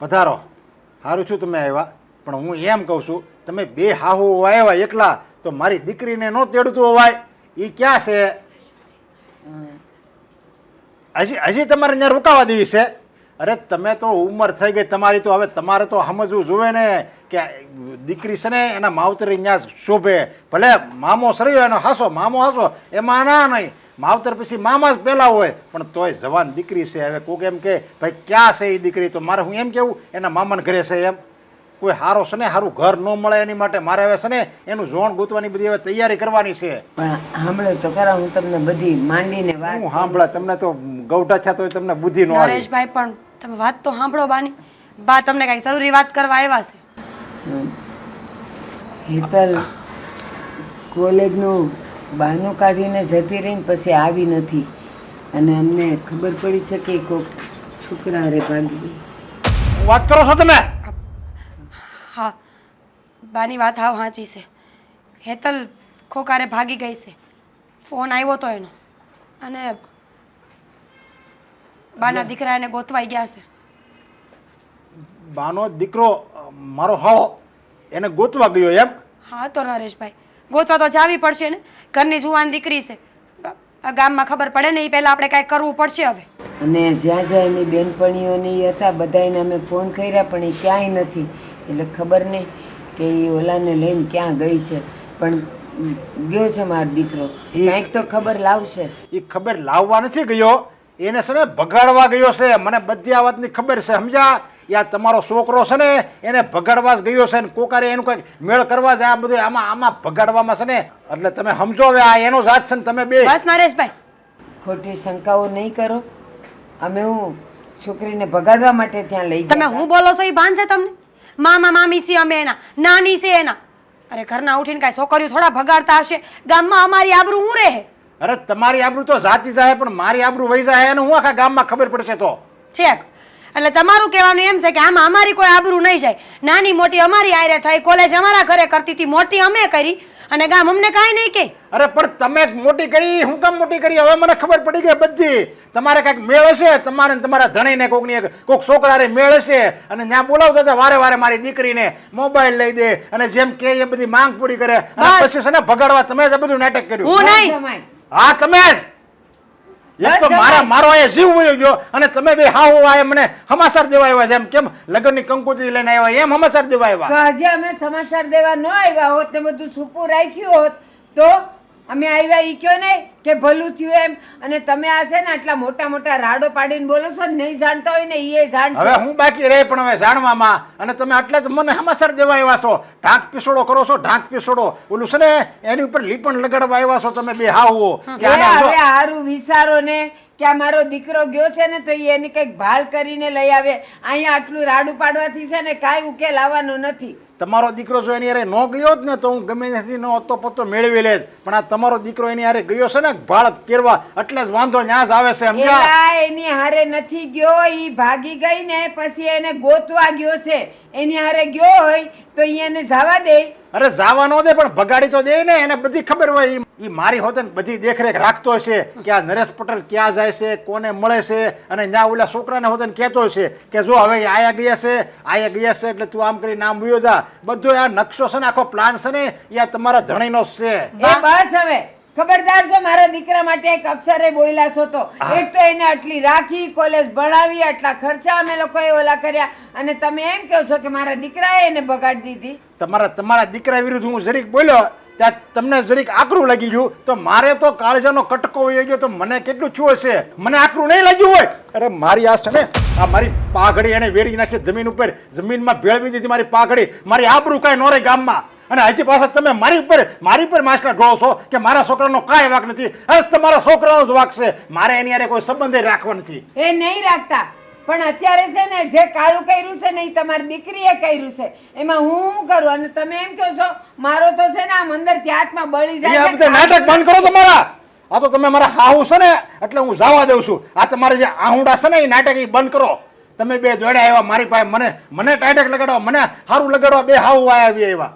પધારો. સારું છું તમે આવ્યા. પણ હું એમ કહું છું, તમે બે હાહુ આવ્યા એકલા, તો મારી દીકરીને ન તેડતું હોવાય એ ક્યાં છે? હજી હજી તમારે ત્યાં રોકાવા દેવી છે. અરે તમે તો ઉંમર થઈ ગઈ, તમારી તો હવે તમારે તો સમજવું જોવે ને કે દીકરી છે ને એના માવતરી ત્યાં શોભે. ભલે મામો સર્યો એનો હાસો, મામો હાસો, એમાં ના નહીં. માવતર પછી મામા જ પહેલાં હોય. પણ તોય જવાન દીકરી છે હવે. કોક એમ કે ભાઈ ક્યાં છે એ દીકરી? તો મારે હું એમ કેવું એના મામાને ઘરે છે એમ. કોઈ હારો છે ને સારું ઘર ન મળે એની માટે. મારે હવે છે ને એનું જોણ ગૂંથવાની બધી હવે તૈયારી કરવાની છે. પણ સાંભળો તો ખરા હું તમને બધી માંડીને વાત હું સાંભળે તમને તો ગૌઠા થયા તો તમને બુદ્ધિ ન આવી. નરેશભાઈ પણ તમે વાત તો સાંભળો બાની. બા તમને કઈ જરૂરી વાત કરવા આવ્યા છે. હેતલ કોલેજનું બહાનું કાઢીને જતી રહીને પછી આવી નથી. અને અમને ખબર પડી છે કે કોઈક છોકરા રે ભાગી વાત કરો છો તમે? હા બાની વાત હાવ સાચી છે. હેતલ ખોકારે ભાગી ગઈ છે. ફોન આવ્યો તો એનો. અને બાના દીકરા એને ગોતવાઈ ગયા છે. બાનો દીકરો મારો હાળો એને ગોતવા ગયો એમ? હા તો નરેશભાઈ ગોતવા તો જાવી પડશે ને? ઘરની જુવાન દીકરી છે. આ ગામમાં ખબર પડે ને એ પહેલાં આપણે કાંઈક કરવું પડશે હવે. અને જ્યાં જ્યાં એની બેનપણીઓની હતા બધાને અમે ફોન કર્યા પણ એ ક્યાંય નથી. એટલે ખબર નહીં કે એ ઓલાને લઈને ક્યાં ગઈ છે. પણ ગયો છે મારો દીકરો. કાંઈક તો ખબર લાવશે. એ ખબર લાવવા નથી ગયો. એને સર ભગાડવા ગયો છે. મને બધી આ વાતની ખબર છે. સમજ્યા? યા તમારો છોકરો છે ને એને ભગાડવા જ ગયો છે ને કોકારે એનું કંઈક મેળ કરવા જાય આ બધું આમાં આમાં ભગાડવામાં છે ને. એટલે તમે સમજો હવે આ એનો જાત છે ને તમે બે. બસ નરેશભાઈ. ખોટી શંકાઓ નહીં કરો. અમે હું છોકરીને ભગાડવા માટે ત્યાં લઈ તમે હું બોલો છો એ ભાન છે તમને? મામા મામી છે અમે એના નાની છે એના. અરે ઘરના ઉઠીને કાંઈ છોકરીઓ થોડા ભગાડતા હશે. ગામમાં અમારી આબરૂ હું રહે? અરે તમારી આબરૂ તો જાતી જાય પણ મારી આબરૂ વહી જાય એને હું આખા ગામમાં ખબર પડશે તો? છેક એટલે તમારું કહેવાનું એમ છે કે આમાં અમારી કોઈ આબરૂ નહીં જાય. નાની મોટી અમારી આયરે થઈ કોલેજ અમારા ઘરે કરતી હતી મોટી અમે કરી. અને ગામ અમને કાંઈ નહીં કે. અરે પણ તમે મોટી કરી હું કામ મોટી કરી? હવે મને ખબર પડી ગઈ બધી. તમારે કંઈક મેળ હશે? તમારે ને તમારા ધણીને કોકની કોક છોકરાને મેળ હશે? અને ત્યાં બોલાવતા હતા વારે વારે મારી દીકરીને મોબાઈલ લઈ દે. અને જેમ કે એ બધી માંગ પૂરી કરે. અને પછી છે ને ભગાડવા તમે જ આ બધું નાટક કર્યું. હું નહીં. હા તમે જ. એક તો મારા મારો અહીંયા જીવ વયો ગયો અને તમે બે હા હોવા એ મને સમાચાર દેવા આવ્યા છે. એમ કેમ? લગ્નની કંકોત્રી લઈને આવ્યા એમ સમાચાર દેવા આવ્યા હજી અમે સમાચાર દેવા ન આવ્યા હોત ને બધું સૂકું રાખ્યું હોત તો અમે આવ્યા એ કયો ને કે ભલું થયું એમ. અને તમે આ છે ને આટલા મોટા મોટા રાડો પાડીને બોલો છો ને નહીં જાણતા હોય ને ઈ હવે હું બાકી રહે પણ હવે જાણવામાં. અને તમે એટલે તો મને હમાસર દેવા આવ્યા છો. ઢાંક પીસોડો કરો છો ઢાંક પીસોડો. ઓલું છે ને એની ઉપર લીપણ લગાડવા આવ્યા છો તમે બે હાવો કે એ હવે હારું વિચારો ને કે આ મારો દીકરો ગયો છે ને તો એને એની કંઈક ભાળ કરીને લઈ આવે. અહીંયા આટલું રાડું પાડવાથી છે ને કાંઈ ઉકેલ આવવાનો નથી. તમારો દીકરો જો એની હારે ન ગયો જ ને તો હું ગમે ત્યાંથી નો હતો પત્તો મેળવી લે પણ આ તમારો દીકરો એની હારે ગયો છે ને ભાળ કેરવા એટલે જ વાંધો ન્યાસ જ આવે છે સમજ્યા? એની હારે નથી ગયો ઈ ભાગી ગઈ ને પછી એને ગોતવા ગયો છે. એની હારે ગયો હોય તો એને જવા દે. અરે જાવા ન દે પણ ભગાડી તો દે ને એને બધી ખબર હોય. ઈ મારી હોતે ને બધી દેખરેખ રાખતો હશે કે આ નરેશ પટેલ ક્યાં જાય છે કોને મળે છે અને ત્યાં ઓલા છોકરાને હોતે ને કહેતો હશે કે જો હવે આયા ગયા છે આયા ગયા છે એટલે તું આમ કરી નામ વયો જા. બધો આ નકશો છે ને આખો પ્લાન છે ને એ તમારા ધણીનો જ છે. એ બસ હવે. ખબરદાર છો મારા દીકરા માટે એક અક્ષરે બોલ્યા છો તો. એક તો એને આટલી રાખી કોલેજ ભણાવી આટલા ખર્ચા અમે લોકોએ ઓલા કર્યા. અને તમે એમ કહો છો કે મારા દીકરાએ એને બગાડી દીધી. તમારા તમારા દીકરા વિરુદ્ધ હું જરીક બોલ્યો ત્યાં તમને જરીક આકરું લાગી ગયું. તો મારે તો કાળજાનો કટકો વહી ગયો તો મને કેટલું છું હશે? મને આકરું નહીં લાગ્યું હોય? અરે મારી આ છે ને. આ મારી પાઘડી એને વેરી નાખી જમીન ઉપર. જમીનમાં ભેળવી દીધી મારી પાઘડી. મારી આબરૂ કાંઈ નો રહે ગામમાં. અને હજી પાછા તમે મારી ઉપર મારી ઉપર માછલા ઢોળો છો કે મારા છોકરાનો કાંઈ વાક નથી? અરે તમારા છોકરાનો જ વાક છે. મારે એની હારે કોઈ સંબંધ રાખવા નથી. એ નહીં રાખતા. પણ અત્યારે છે ને જે કાળું કર્યું છે ને એ તમારી દીકરીએ કર્યું છે. એમાં હું શું કરું? અને તમે એમ કહો છો મારો તો છે ને આમ અંદર હાથમાં બળી જાય નાટક બંધ કરો તમારા. આ તો તમે મારા હાહુ છે ને, એટલે હું જવા દઉં છું. આ તમારે જે આહુડા છે ને, એ નાટક એ બંધ કરો. તમે બે દોડ્યા આવ્યા, મારી પાસે મને મને ટાટક લગાડવા, મને સારું લગાડવા, બે હાવ આવ્યા આવ્યા.